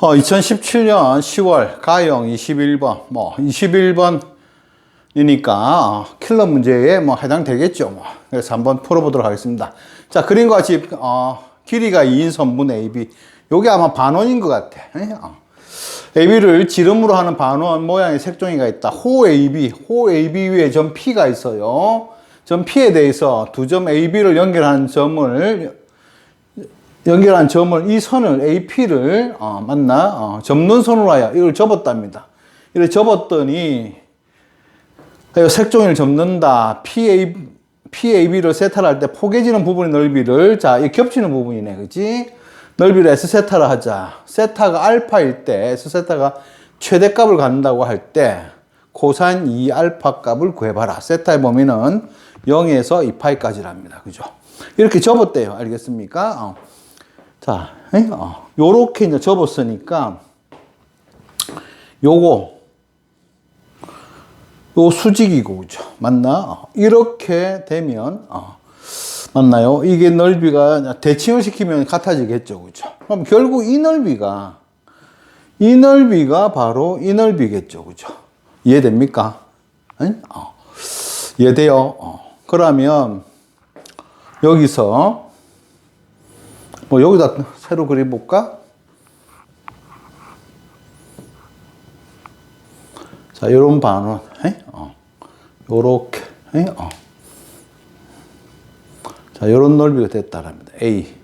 어, 2017년 10월 가영 21번, 뭐 21번이니까 어, 킬러 문제에 뭐 해당되겠죠. 뭐. 그래서 한번 풀어보도록 하겠습니다. 자, 그림과 같이 어, 길이가 2인 선분 AB. 요게 아마 반원인 것 같아. 예? 어. AB를 지름으로 하는 반원 모양의 색종이가 있다. 호 AB, 호 AB 위에 점 P가 있어요. 점 P에 대해서 두 점 AB를 연결한 점을 연결한 점을 이 선을 AP를 어, 맞나 어, 접는 선으로 하여 이걸 접었답니다. 이를 접었더니 그 색종이를 접는다. PA, PAB를 세타를 할 때 포개지는 부분의 넓이를 자, 이 겹치는 부분이네, 그지? 넓이를 S 세타를 하자. 세타가 알파일 때 S 세타가 최대값을 갖는다고 할 때 코사인 2 알파 값을 구해봐라. 세타의 범위는 0에서 2파이까지랍니다. 그죠? 이렇게 접었대요. 알겠습니까? 어. 자, 에? 어. 요렇게 이제 접었으니까 요거 요 수직이고 그죠? 맞나? 어. 이렇게 되면 어. 맞나요? 이게 넓이가 대칭을 시키면 같아지겠죠. 그죠? 그럼 결국 이 넓이가 이 넓이가 바로 이 넓이겠죠. 그죠? 이해됩니까? 응? 어. 이해돼요? 어. 그러면 여기서 뭐 여기다 새로 그려볼까? 자, 요런 반원, 에? 어. 요렇게, 에? 어. 자, 요런 넓이가 됐다랍니다. A,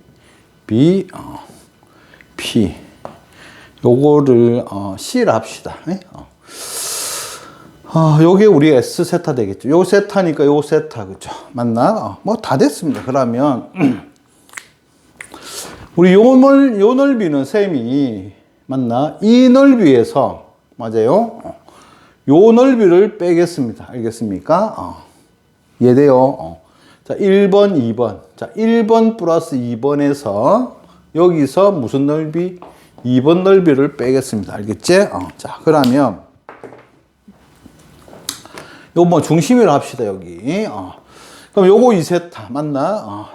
B, 어, P. 요거를, 어, C를 합시다. 에? 어. 아, 요게 우리 S 세타 되겠죠. 요 세타니까 요 세타, 그죠? 맞나? 어, 뭐 다 됐습니다. 그러면, 우리 요, 넓, 요 넓이는 셈이, 맞나? 이 넓이에서, 맞아요? 어, 요 넓이를 빼겠습니다. 알겠습니까? 어. 이해돼요? 어. 자, 1번, 2번. 자, 1번 플러스 2번에서 여기서 무슨 넓이? 2번 넓이를 빼겠습니다. 알겠지? 어. 자, 그러면 요거 뭐 중심이라 합시다, 여기. 어. 그럼 요거 2세타 맞나? 어.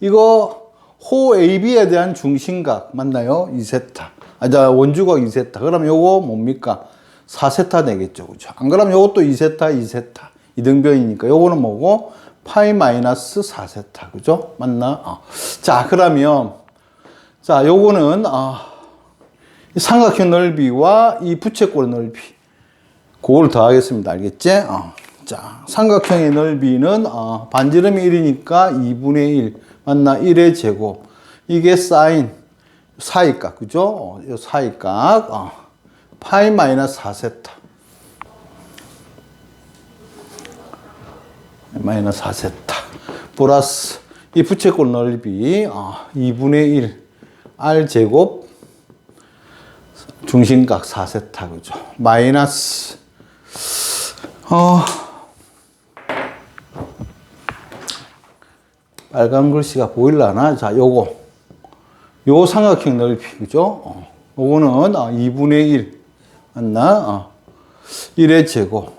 이거 호 AB에 대한 중심각 맞나요? 2세타. 아, 자, 원주각 2세타. 그러면 요거 뭡니까? 4세타 되겠죠. 그죠? 안 그러면 요것도 2세타, 2세타. 이등변이니까 요거는 뭐고? 파이 마이너스 4세타. 그죠? 맞나? 어. 자, 그러면 자, 요거는 어, 이 삼각형 넓이와 이 부채꼴의 넓이. 그걸 더하겠습니다. 알겠지? 어. 자, 삼각형의 넓이는 어, 반지름이 1이니까 2분의 1 맞나? 1의 제곱. 이게 사인 사이각. 그죠? 어, 이 사이각. 어. 파이 마이너스 4세타. 마이너스 4세타. 플러스 이 부채꼴 넓이 어, 2분의 1 r 제곱 중심각 4세타 그죠? 마이너스 어 빨간 글씨가 보일라나? 자, 요거 요 삼각형 넓이 그죠? 어, 요거는 어, 2분의 1 맞나? 어. 1의 제곱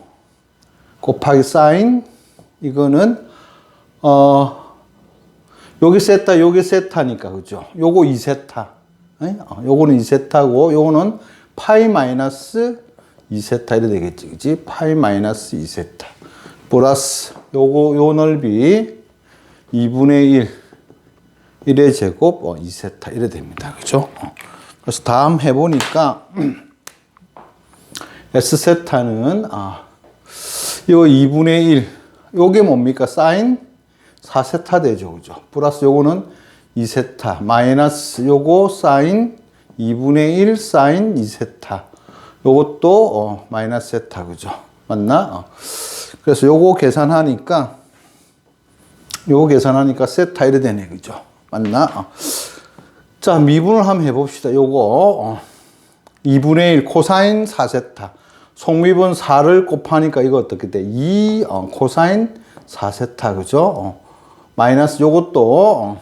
곱하기 사인 이거는 어 여기 세타 여기 세타니까 그죠? 요거 2세타 에? 어, 요거는 2세타고 요거는 파이 마이너스 2세타 이래 되겠지 그지? 파이 마이너스 2세타 플러스 요거 요 넓이 2분의 1 1의 제곱 어, 2세타 이래 됩니다 그죠? 어. 그래서 다음 해보니까 S세타는 아, 요 2분의 1 요게 뭡니까? 사인 4세타 되죠. 그죠? 플러스 요거는 2세타 마이너스 요거 사인 2분의 1 사인 2세타 요것도 어, 마이너스 세타 그죠? 맞나? 어. 그래서 요거 계산하니까 요거 계산하니까 세타 이래 되네. 그죠? 맞나? 어. 자, 미분을 한번 해봅시다. 요거 어. 2분의 1 코사인 4세타 속미분 4를 곱하니까 이거 어떻게 돼? 2 어, 코사인 4세타 그죠? 어. 마이너스 요것도 어.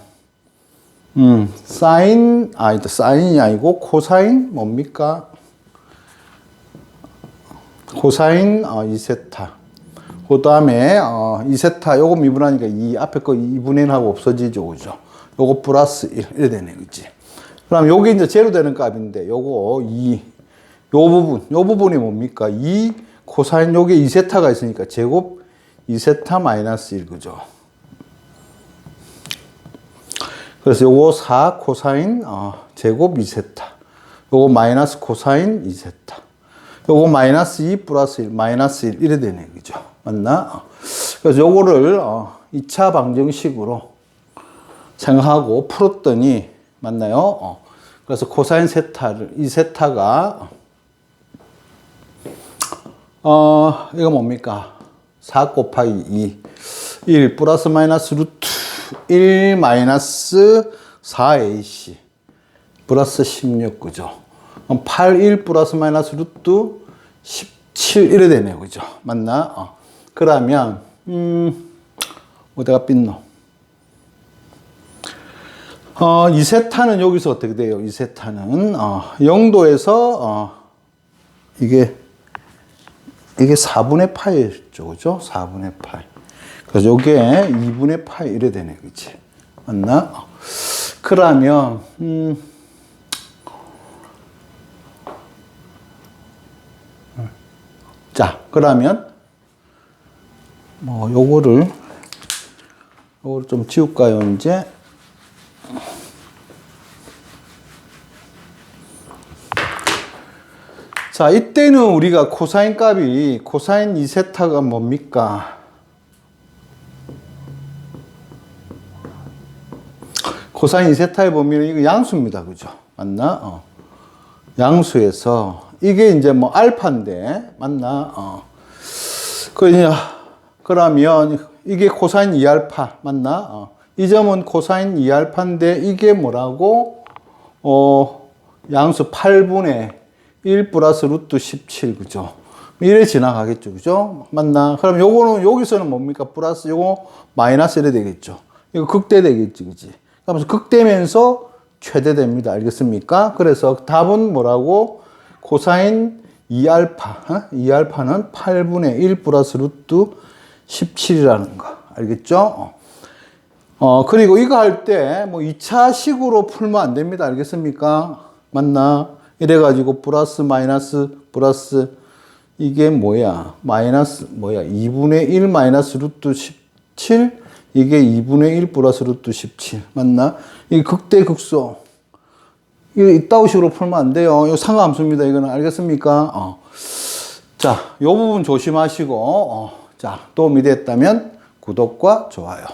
음, 사인 아, 니다 사인이 아니고 코사인 뭡니까? 코사인 어, 2세타. 그 다음에 어, 2세타 요거 미분하니까 2 앞에 거 2분의 1하고 없어지죠. 그죠? 요거 플러스 1 이래 되네. 그지? 그럼 요게 이제 제로 되는 값인데 요거 2. 요 부분, 요 부분이 뭡니까? 2 코사인 요게 2세타가 있으니까 제곱 2세타 마이너스 1 그죠? 그래서 요거 4 코사인 어, 제곱 2세타. 요거 마이너스 코사인 2세타. 요거 마이너스 2 플러스 1 마이너스 1 이래 되네 그죠? 맞나? 어. 그래서 요거를 어, 2차 방정식으로 생각하고 풀었더니 맞나요? 어. 그래서 코사인 세타를 이 세타가 어 이거 뭡니까? 4 곱하기 2 1 플러스 마이너스 루트 1 마이너스 4ac 플러스 16 그죠? 그럼 8 1 플러스 마이너스 루트 17 이래 되네요 그죠? 맞나? 어. 그러면 음 어디가 삐노? 어, 이세타는 여기서 어떻게 돼요? 이세타는 어, 0도에서 어, 이게 이게 4분의 파이죠, 그죠? 4분의 파이. 그래서 요게 2분의 파이 이래 되네, 그치? 맞나? 어. 그러면 음, 자, 그러면 뭐 요거를 요거를 좀 지울까요, 이제? 자, 이때는 우리가 코사인 값이 코사인 2세타가 뭡니까? 코사인 2세타의 범위는 이거 양수입니다. 그죠? 맞나? 어. 양수에서 이게 이제 뭐 알파인데 맞나? 어. 그 이제 그러면 이게 코사인 2알파 맞나? 어. 이 점은 코사인 2알파인데 이게 뭐라고? 어, 양수 8분의 1 플러스 루트 17 그죠? 이래 지나가겠죠 그죠? 맞나? 그럼 요거는 여기서는 뭡니까? 플러스 요거 마이너스 이래 되겠죠. 이거 극대 되겠지 그지? 그러면서 극대면서 최대됩니다. 알겠습니까? 그래서 답은 뭐라고? 코사인 2알파, 어? 2알파는 8분의 1 플러스 루트 17이라는 거. 알겠죠? 어. 어, 그리고 이거 할 때 뭐 2차식으로 풀면 안 됩니다. 알겠습니까? 맞나? 이래가지고 플러스 마이너스 플러스 이게 뭐야? 마이너스 뭐야? 2분의 1 마이너스 루트 17 이게 2분의 1 플러스 루트 17 맞나? 이게 극대 극소 이거 이따오 식으로 풀면 안 돼요. 이거 상관없습니다. 이거는 알겠습니까? 어. 자, 요 부분 조심하시고 어. 자, 도움이 됐다면 구독과 좋아요.